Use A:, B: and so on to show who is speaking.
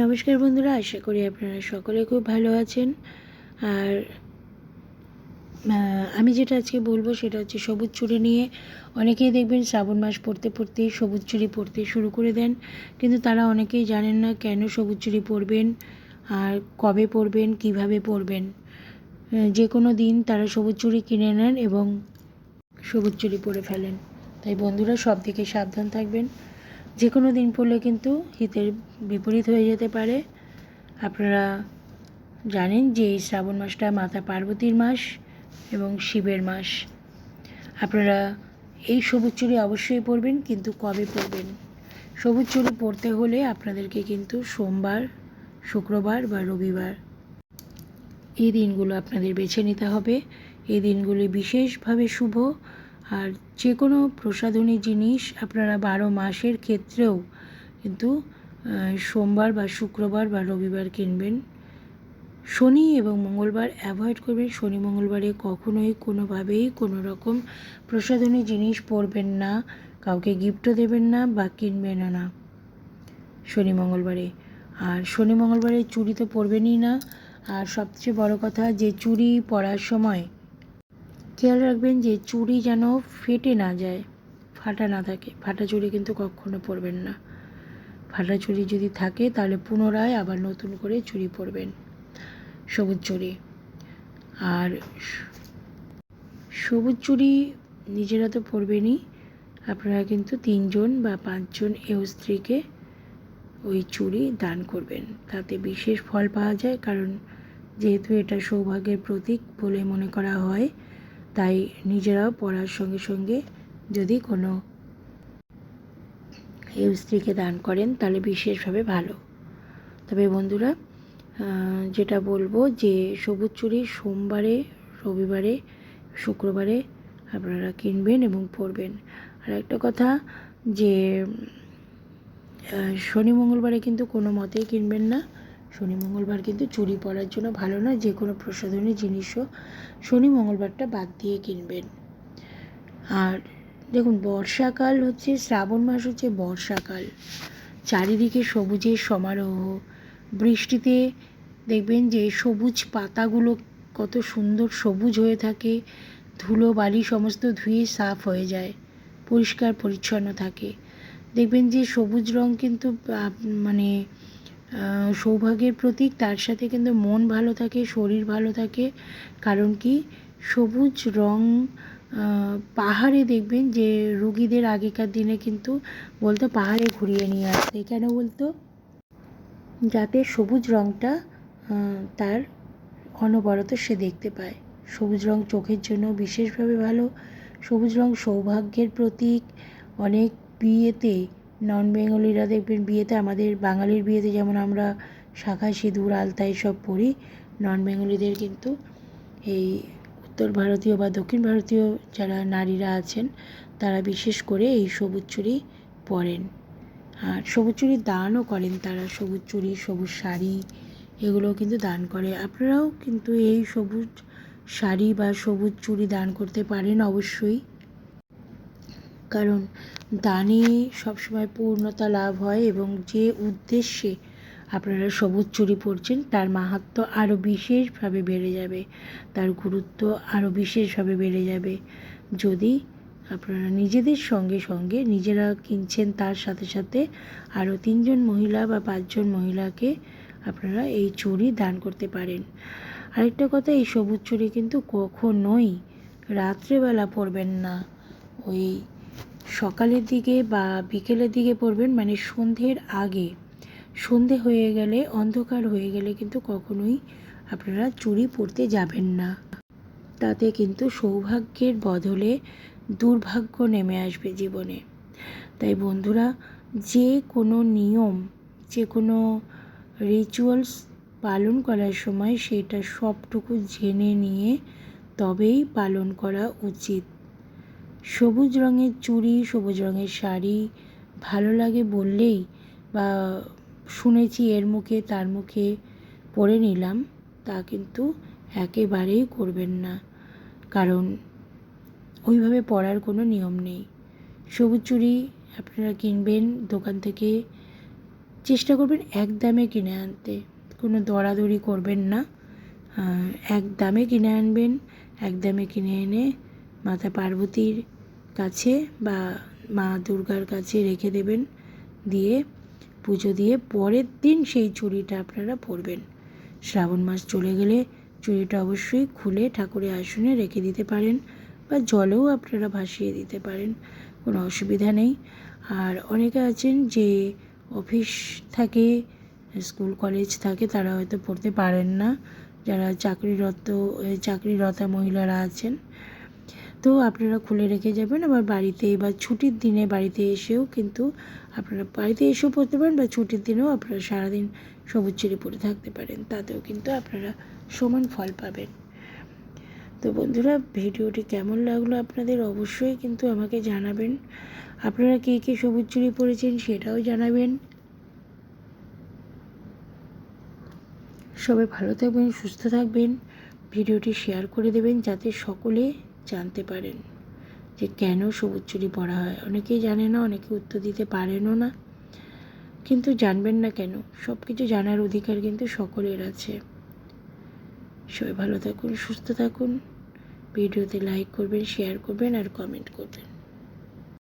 A: নমস্কার বন্ধুরা, আশা করি আপনারা সকলে খুব ভালো আছেন। আর আমি যেটা আজকে বলব সেটা হচ্ছে সবুজ চুড়ি নিয়ে। অনেকেই দেখবেন শ্রাবণ মাস পড়তে পড়তেই সবুজ চুড়ি পরতে শুরু করে দেন। কিন্তু তারা অনেকেই জানেন না কেন সবুজ চুড়ি পরবেন আর কবে পরবেন, কীভাবে পরবেন। যে কোনো দিন তারা সবুজ চুড়ি কিনে নেন এবং সবুজ চুড়ি পরে ফেলেন। তাই বন্ধুরা সব দিকে সাবধান থাকবেন। যে কোনো দিন পড়লে কিন্তু হিতের বিপরীত হয়ে যেতে পারে। আপনারা জানেন যে এই শ্রাবণ মাসটা মাতা পার্বতীর মাস এবং শিবের মাস। আপনারা এই সবুজ চুড়ি অবশ্যই পরবেন, কিন্তু কবে পরবেন? সবুজ চুড়ি পড়তে হলে আপনাদেরকে কিন্তু সোমবার, শুক্রবার বা রবিবার এই দিনগুলো আপনাদের বেছে নিতে হবে। এই দিনগুলি বিশেষভাবে শুভ। আর যে কোনো প্রসাধনী জিনিস আপনারা বারো মাসের ক্ষেত্রেও কিন্তু সোমবার বা শুক্রবার বা রবিবার কিনবেন। শনি এবং মঙ্গলবার অ্যাভয়েড করবেন। শনি, মঙ্গলবারে কখনোই কোনোভাবেই কোনো রকম প্রসাধনী জিনিস পরবেন না, কাউকে গিফটও দেবেন না বা কিনবেনও না। শনি, মঙ্গলবারে। আর শনি, মঙ্গলবারে চুড়ি তো পরবেনই না। আর সবচেয়ে বড় কথা, যে চুড়ি পরার সময় খেয়াল রাখবেন যে চুড়ি যেন ফেটে না যায়, ফাটা না থাকে। ফাটা চুড়ি কিন্তু কখনো পরবেন না। ফাটা চুড়ি যদি থাকে, তাহলে পুনরায় আবার নতুন করে চুড়ি পরবেন। সবুজ চুড়ি। আর সবুজ চুড়ি নিজেরা তো পরবেনই। আপনারা কিন্তু তিনজন বা পাঁচজন এও স্ত্রীকে ওই চুড়ি দান করবেন। তাতে বিশেষ ফল পাওয়া যায়, কারণ যেহেতু এটা সৌভাগ্যের প্রতীক বলে মনে করা হয় তাই নিজেরাও পড়ার সঙ্গে সঙ্গে যদি কোনো এই স্ত্রীকে দান করেন, তাহলে বিশেষভাবে ভালো। তবে বন্ধুরা যেটা বলব যে সবুজ চুরি সোমবারে, রবিবারে, শুক্রবারে আপনারা কিনবেন এবং পরবেন। আর একটা কথা যে শনি মঙ্গলবারে কিন্তু কোনো মতেই কিনবেন না। শনি মঙ্গলবার কিন্তু চুরি পরার জন্য ভালো না যে কোনো প্রসাধনী জিনিসও শনি মঙ্গলবারটা বাদ দিয়ে কিনবেন। আর দেখুন, বর্ষাকাল হচ্ছে, শ্রাবণ মাস হচ্ছে বর্ষাকাল। চারিদিকে সবুজের সমারোহ, বৃষ্টিতে দেখবেন যে সবুজ পাতাগুলো কত সুন্দর সবুজ হয়ে থাকে, ধুলো, বালি সমস্ত ধুয়ে সাফ হয়ে যায়, পরিষ্কার পরিচ্ছন্ন থাকে। দেখবেন যে সবুজ রং কিন্তু মানে সৌভাগ্যের প্রতীক, তার সাথে কিন্তু মন ভালো থাকে, শরীর ভালো থাকে। কারণ কি? সবুজ রং পাহাড়ে দেখবেন যে রুগীদের আগেকার দিনে কিন্তু বলতো পাহাড়ে ঘুরিয়ে নিয়ে আসতে। কেন বলতো? যাতে সবুজ রংটা তার অনবরত সে দেখতে পায়। সবুজ রং চোখের জন্য বিশেষভাবে ভালো। সবুজ রং সৌভাগ্যের প্রতীক। অনেক বিয়েতে নন বেঙ্গলিরা দেখবেন বিয়েতে, আমাদের বাঙালির বিয়েতে যেমন আমরা শাখা, সিঁদুর, আলতা এসব পরি নন বেঙ্গলিদের কিন্তু এই উত্তর ভারতীয় বা দক্ষিণ ভারতীয় যারা নারীরা আছেন, তারা বিশেষ করে এই সবুজ চুড়ি পরেন। আর সবুজ চুড়ি দানও করেন তারা, সবুজ চুড়ি সবুজ শাড়ি এগুলো কিন্তু দান করে। আপনারাও কিন্তু এই সবুজ শাড়ি বা সবুজ চুড়ি দান করতে পারেন অবশ্যই। কারণ দানে সবসময় পূর্ণতা লাভ হয় এবং যে উদ্দেশ্যে আপনারা সবুজ চুরি পরছেন, তার মাহাত্ম্য আরও বিশেষভাবে বেড়ে যাবে। তার গুরুত্ব আরও বিশেষভাবে বেড়ে যাবে। যদি আপনারা নিজেদের সঙ্গে সঙ্গে নিজেরা কিনছেন, তার সাথে সাথে আরও তিনজন মহিলা বা পাঁচজন মহিলাকে আপনারা এই চুরি দান করতে পারেন। আরেকটা কথা, এই সবুজ চুরি কিন্তু কখনোই রাত্রেবেলা পরবেন না। ওই সকালের দিকে বা বিকেলের দিকে পড়বেন মানে সন্ধ্যের আগে। সন্ধে হয়ে গেলে, অন্ধকার হয়ে গেলে কিন্তু কখনোই আপনারা চুরি পরতে যাবেন না। তাতে কিন্তু সৌভাগ্যের বদলে দুর্ভাগ্য নেমে আসবে জীবনে। তাই বন্ধুরা, যে কোনো নিয়ম, যে কোনো রিচুয়ালস পালন করার সময় সেটা সবটুকু জেনে নিয়ে তবেই পালন করা উচিত। সবুজ রঙের চুড়ি, সবুজ রঙের শাড়ি, ভালো লাগে বললেই বা শুনেছি এর মুখে তার মুখে পরে নিলাম, তা কিন্তু একেবারেই করবেন না। কারণ ওইভাবে পরার কোনো নিয়ম নেই। সবুজ চুড়ি আপনারা কিনবেন, দোকান থেকে চেষ্টা করবেন এক দামে কিনে আনতে। কোনো দরাদরি করবেন না। এক দামে কিনে আনবেন, এক দামে কিনে এনে মাতা পার্বতীর কাছে বা মা দুর্গার কাছে রেখে দেবেন। দিয়ে পুজো দিয়ে পরের দিন সেই চুড়িটা আপনারা পরবেন। শ্রাবণ মাস চলে গেলে চুড়িটা অবশ্যই খুলে ঠাকুরের আসনে রেখে দিতে পারেন বা জলেও আপনারা ভাসিয়ে দিতে পারেন, কোনো অসুবিধা নেই। আর অনেকে আছেন যে অফিস থাকে, স্কুল, কলেজ থাকে, তারা হয়তো পড়তে পারেন না। যারা চাকরিরত, চাকরিরতা মহিলারা আছেন তো আপনারা খুলে রেখে যাবেন। আবার বাড়িতে বা ছুটির দিনে বাড়িতে এসেও কিন্তু আপনারা বাড়িতে এসেও পড়তে পারেন বা ছুটির দিনেও আপনারা সারাদিন সবুজ চিড়ে পরে থাকতে পারেন। তাতেও কিন্তু আপনারা সমান ফল পাবেন। তো বন্ধুরা, ভিডিওটি কেমন লাগল আপনাদের অবশ্যই কিন্তু আমাকে জানাবেন। আপনারা কে কে সবুজ চুরি পরেছেন সেটাও জানাবেন। সবাই ভালো থাকবেন, সুস্থ থাকবেন। ভিডিওটি শেয়ার করে দেবেন যাতে সকলে জানতে পারেন যে কেন সবুজ চুরি পরা হয়। অনেকেই জানে না, অনেকে উত্তর দিতে পারেনও না। কিন্তু জানবেন না কেন সব কিছু জানার অধিকার কিন্তু সকলের আছে। সবাই ভালো থাকুন, সুস্থ থাকুন। ভিডিওতে লাইক করবেন শেয়ার করবেন আর কমেন্ট করবেন।